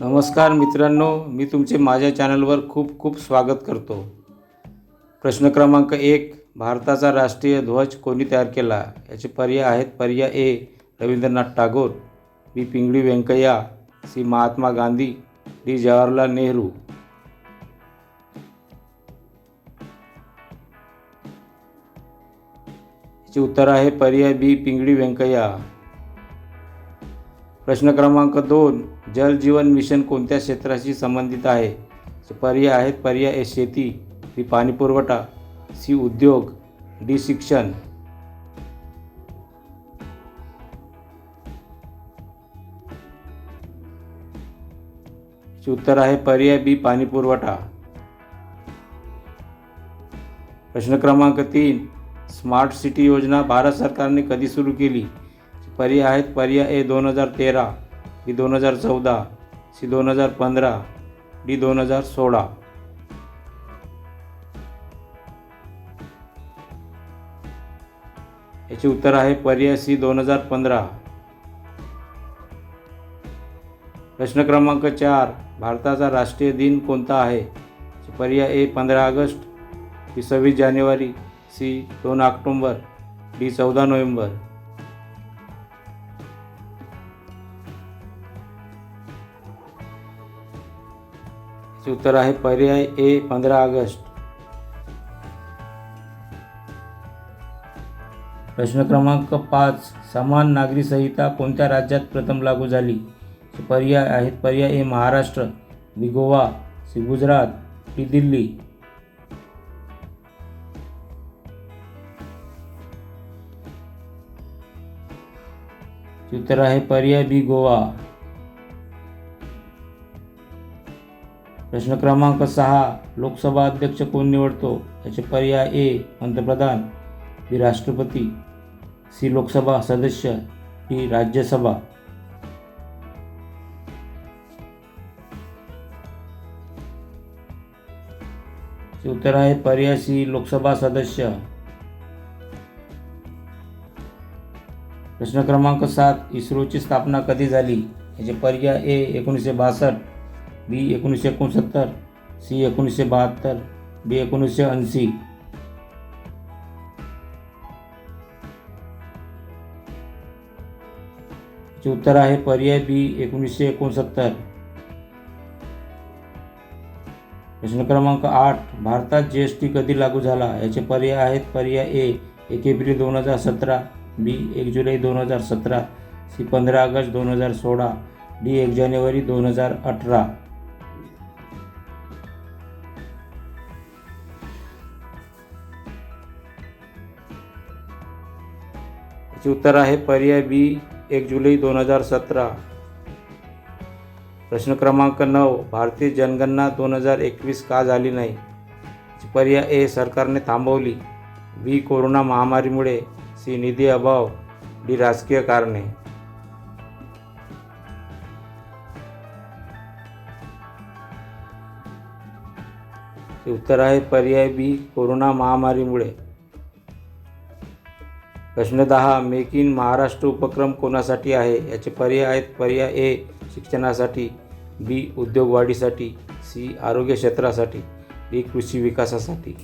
नमस्कार मित्रांनो मी तुमचे माझ्या चॅनलवर खूप खूप स्वागत करतो. प्रश्न क्रमांक एक भारताचा राष्ट्रीय ध्वज कोणी तयार केला? याचे पर्याय आहेत पर्याय A Rabindranath Tagore B Pingali Venkayya C Mahatma Gandhi D Jawaharlal Nehru. याचे उत्तर आहे पर्याय बी पिंगळी व्यंकय्या प्रश्न क्रमांक दोन जल जीवन मिशन कोणत्या क्षेत्राशी संबंधित आहे? पर्याय आहेत पर्याय ए शेती बी पाणी पुरवठा सी उद्योग डी शिक्षण. उत्तर आहे पर्याय बी पाणी पुरवठा. प्रश्न क्रमांक तीन स्मार्ट सिटी योजना भारत सरकारने कधी सुरू केली? पर्याय आहेत पर्याय ए दोन हजार तेरा बी दोन हजार चौदा सी दोन हजार पंधरा डी दोन हजार सोळा. याचे उत्तर आहे पर्याय सी दोन हजार पंधरा. प्रश्न क्रमांक चार भारताचा राष्ट्रीय दिन कोणता आहे? पर्याय ए पंधरा ऑगस्ट बी सव्वीस जानेवारी सी दोन ऑक्टोंबर डी चौदा नोव्हेंबर. याचे उत्तर आहे पर्याय ए पंधरा ऑगस्ट. प्रश्न क्रमांक पाच समान नागरी संहिता कोणत्या राज्यात प्रथम लागू झाली? पर्याय आहेत पर्याय A Maharashtra B Goa C Gujarat D Delhi. उत्तर आहे पर्याय बी गोवा. प्रश्न क्रमांक सहा लोकसभा अध्यक्ष कोण निवडतो? याचे पर्याय ए पंतप्रधान. बी राष्ट्रपती. सी लोकसभा सदस्य. डी राज्यसभा. उत्तर आहे पर्याय सी लोकसभा सदस्य. प्रश्न क्रमांक सात इस्रोची स्थापना कधी झाली? याचे पर्याय ए एकोणीसशे बासष्ट. बी एकोणीसशे एकोणसत्तर सी एकोणीसशे बहात्तर बी एकोणीसशे ऐंशी. उत्तर आहे पर्याय बी एकोणीसशे एकोणसत्तर. प्रश्न क्रमांक आठ भारतात जी एस टी कधी लागू झाला? याचे पर्याय आहेत पर्याय ए एक एप्रिल दोन हजार सतरा बी एक जुलै दोन हजार सतरा सी पंधरा ऑगस्ट दोन हजार सोळा डी एक जानेवारी दोन हजार अठरा. याचे उत्तर आहे पर्याय बी एक जुलै दोन हजार सतरा. प्रश्न क्रमांक नऊ भारतीय जनगणना दोन हजार एकवीस का झाली नाही? पर्याय ए सरकारने थांबवली. बी कोरोना महामारीमुळे सी निधी अभाव. डी राजकीय कारणे. उत्तर आहे पर्याय बी कोरोना महामारीमुळे. प्रश्न दहा मेक इन महाराष्ट्र उपक्रम कोणासाठी आहे? याचे पर्याय आहेत. पर्याय ए शिक्षणासाठी बी उद्योग वाढीसाठी सी आरोग्य क्षेत्रासाठी डी कृषी विकासासाठी.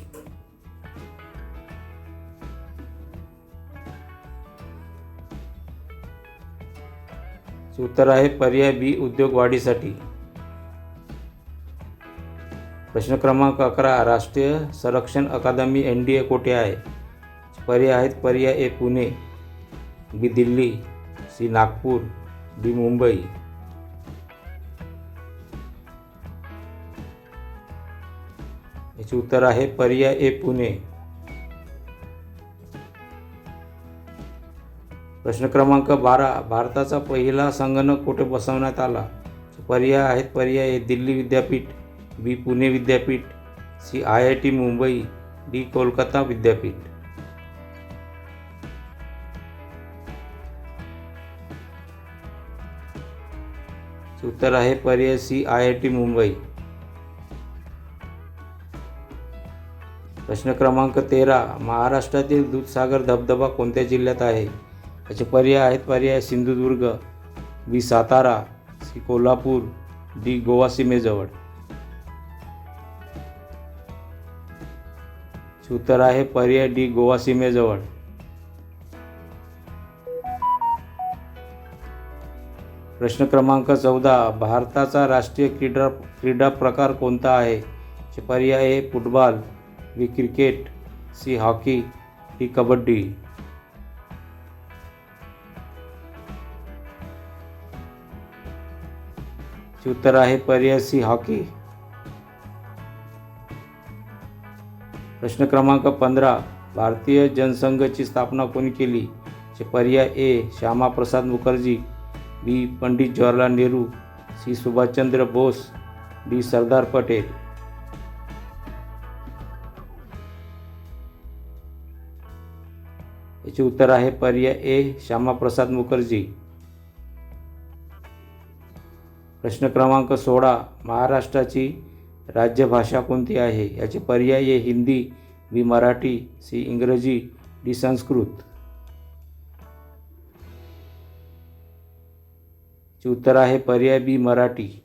उत्तर आहे पर्याय बी उद्योग वाढीसाठी. प्रश्न क्रमांक अकरा राष्ट्रीय संरक्षण अकादमी एन डी ए कोठे आहे? पर्याय आहेत. पर्याय A Pune B Delhi C Nagpur D Mumbai. याचे उत्तर आहे पर्याय ए पुणे. प्रश्न क्रमांक बारा भारताचा पहिला संगणक कुठे बसवण्यात आला? पर्याय आहेत. पर्याय ए दिल्ली विद्यापीठ बी पुणे विद्यापीठ C I I T Mumbai D Kolkata विद्यापीठ. उत्तर आहे पर्याय C I I T Mumbai. प्रश्न क्रमांक तेरा महाराष्ट्रातील दूधसागर धबधबा कोणत्या जिल्ह्यात आहे? याचे पर्याय आहेत पर्याय Sindhudurg B Satara C Kolhapur D Goa सीमेजवळ. उत्तर आहे पर्याय डी गोवा सीमेजवळ. प्रश्न क्रमांक चौदा. भारताचा राष्ट्रीय क्रीडा क्रीडा प्रकार कोणता आहे? चे पर्याय आहे football B cricket C hockey D kabaddi. उत्तर आहे पर्याय सी हॉकी. प्रश्न क्रमांक पंधरा. भारतीय जनसंघची स्थापना कोणी केली? चे पर्याय A. Shyama Prasad Mukherjee. B Pandit Jawaharlal Nehru C Subhash Chandra Bose D Sardar Patel. याचे उत्तर आहे पर्याय ए श्यामाप्रसाद मुखर्जी. प्रश्न क्रमांक सोळा महाराष्ट्राची राज्यभाषा कोणती आहे? याचे पर्याय A Hindi B Marathi C इंग्रजी डी संस्कृत. चे उत्तर आहे पर्याय बी मराठी.